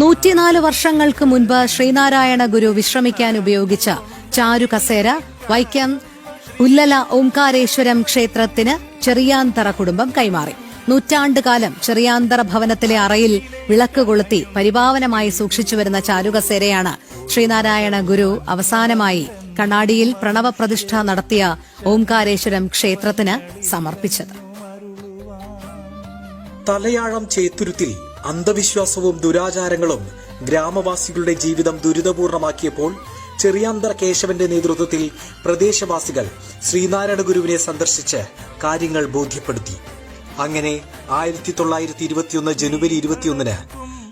നൂറ്റിനാല് വർഷങ്ങൾക്ക് മുൻപ് ശ്രീനാരായണ ഗുരു വിശ്രമിക്കാൻ ഉപയോഗിച്ച ചാരു കസേര വൈക്കം ഉല്ലല ഓംകാരേശ്വരം ക്ഷേത്രത്തിന് ചെറിയാന്തറ കുടുംബം കൈമാറി. നൂറ്റാണ്ടുകാലം ചെറിയാന്തറ ഭവനത്തിലെ അറയിൽ വിളക്ക് കൊളുത്തി പരിപാവനമായി സൂക്ഷിച്ചുവരുന്ന ചാരുകസേരയാണ് ശ്രീനാരായണ ഗുരു അവസാനമായി കണ്ണാടിയിൽ പ്രണവപ്രതിഷ്ഠ നടത്തിയ ഓംകാരേശ്വരം ക്ഷേത്രത്തിന് സമർപ്പിച്ചത്. തലയാഴം ചേത്തുരുത്തിൽ അന്ധവിശ്വാസവും ദുരാചാരങ്ങളും ഗ്രാമവാസികളുടെ ജീവിതം ദുരിതപൂർണമാക്കിയപ്പോൾ ചെറിയാന്തർ കേശവന്റെ നേതൃത്വത്തിൽ പ്രദേശവാസികൾ ശ്രീനാരായണ ഗുരുവിനെ സന്ദർശിച്ച് കാര്യങ്ങൾ ബോധ്യപ്പെടുത്തി. അങ്ങനെ ആയിരത്തി തൊള്ളായിരത്തി ഇരുപത്തിയൊന്ന് ജനുവരി ഇരുപത്തിയൊന്നിന്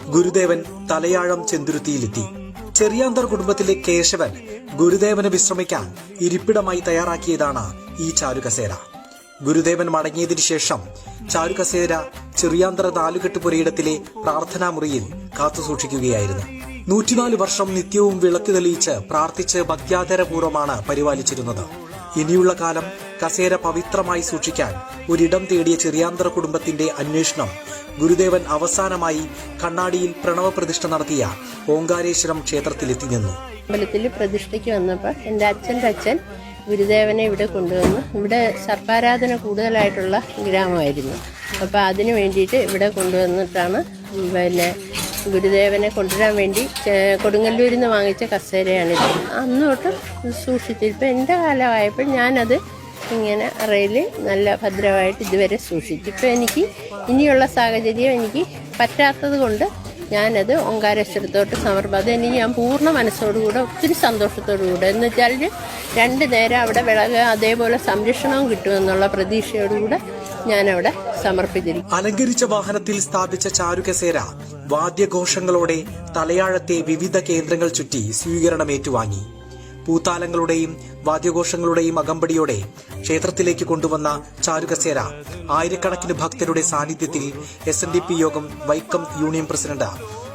ഗുരുദേവൻ തലയാഴം ചെന്തുരുത്തിയിലെത്തി. ചെറിയാന്തർ കുടുംബത്തിലെ കേശവൻ ഗുരുദേവന് വിശ്രമിക്കാൻ ഇരിപ്പിടമായി തയ്യാറാക്കിയതാണ് ഈ ചാരുകസേര ഗുരുദേവൻ മടങ്ങിയതിനു ശേഷം ചാരുകസേര ചെറിയാന്തര നാലുകെട്ട് പുരയിടത്തിലെ പ്രാർത്ഥനാ മുറിയിൽ കാത്തുസൂക്ഷിക്കുകയായിരുന്നു നൂറ്റിനാല് വർഷം നിത്യവും വിളക്ക് തെളിയിച്ച് പ്രാർത്ഥിച്ച് ഭക്ത്യാദരപൂർവമാണ് പരിപാലിച്ചിരുന്നത്. ഇനിയുള്ള കാലം കസേര പവിത്രമായി സൂക്ഷിക്കാൻ ഒരിടം തേടിയ ചെറിയാന്തര കുടുംബത്തിന്റെ അന്വേഷണം ഗുരുദേവൻ അവസാനമായി കണ്ണാടിയിൽ പ്രണവപ്രതിഷ്ഠ നടത്തിയ ഓങ്കാരേശ്വരം ക്ഷേത്രത്തിലെത്തി നിന്നു. അമ്പലത്തിൽ പ്രതിഷ്ഠയ്ക്ക് വന്നപ്പോൾ എന്റെ അച്ഛന്റെ അച്ഛൻ ഗുരുദേവനെ ഇവിടെ കൊണ്ടുവന്നു. ഇവിടെ സർപ്പാരാധന കൂടുതലായിട്ടുള്ള ഗ്രാമമായിരുന്നു. അപ്പോൾ അതിന് വേണ്ടിയിട്ട് ഇവിടെ കൊണ്ടുവന്നിട്ടാണ് പിന്നെ ഗുരുദേവനെ കൊണ്ടുവരാൻ വേണ്ടി കൊടുങ്ങല്ലൂരിൽ നിന്ന് വാങ്ങിച്ച കസേരയാണിത്. അന്ന് തൊട്ട് സൂക്ഷിച്ചു ഇപ്പം എന്റെ കാലമായപ്പോൾ ഞാനത് ഇങ്ങനെ അറയിൽ നല്ല ഭദ്രമായിട്ട് ഇതുവരെ സൂക്ഷിച്ചു. ഇപ്പം എനിക്ക് ഇനിയുള്ള സാഹചര്യം എനിക്ക് പറ്റാത്തത് കൊണ്ട് ഞാനത് ഓങ്കാരേശ്വരത്തോട്ട് സമർപ്പ അതെനി ഞാൻ പൂർണ മനസ്സോടുകൂടെ ഒത്തിരി സന്തോഷത്തോടുകൂടെ. എന്ന് വെച്ചാൽ രണ്ട് നേരം അവിടെ വിളക് അതേപോലെ സംരക്ഷണവും കിട്ടുമെന്നുള്ള പ്രതീക്ഷയോടുകൂടെ ഞാനവിടെ സമർപ്പിച്ചിരിക്കും അലങ്കരിച്ച വാഹനത്തിൽ സ്ഥാപിച്ച ചാരുകസേര വാദ്യഘോഷങ്ങളോടെ തലയാഴത്തെ വിവിധ കേന്ദ്രങ്ങൾ ചുറ്റി സ്വീകരണം ഏറ്റുവാങ്ങി പൂത്താലങ്ങളുടെയും വാദ്യഘോഷങ്ങളുടെയും അകമ്പടിയോടെ ക്ഷേത്രത്തിലേക്ക് കൊണ്ടുവന്ന ചാരുകസേര ആയിരക്കണക്കിന് ഭക്തരുടെ സാന്നിധ്യത്തിൽ എസ് യോഗം Vaikom union president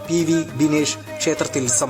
P V Binesh ക്ഷേത്രത്തിൽ സമർപ്പിച്ചു.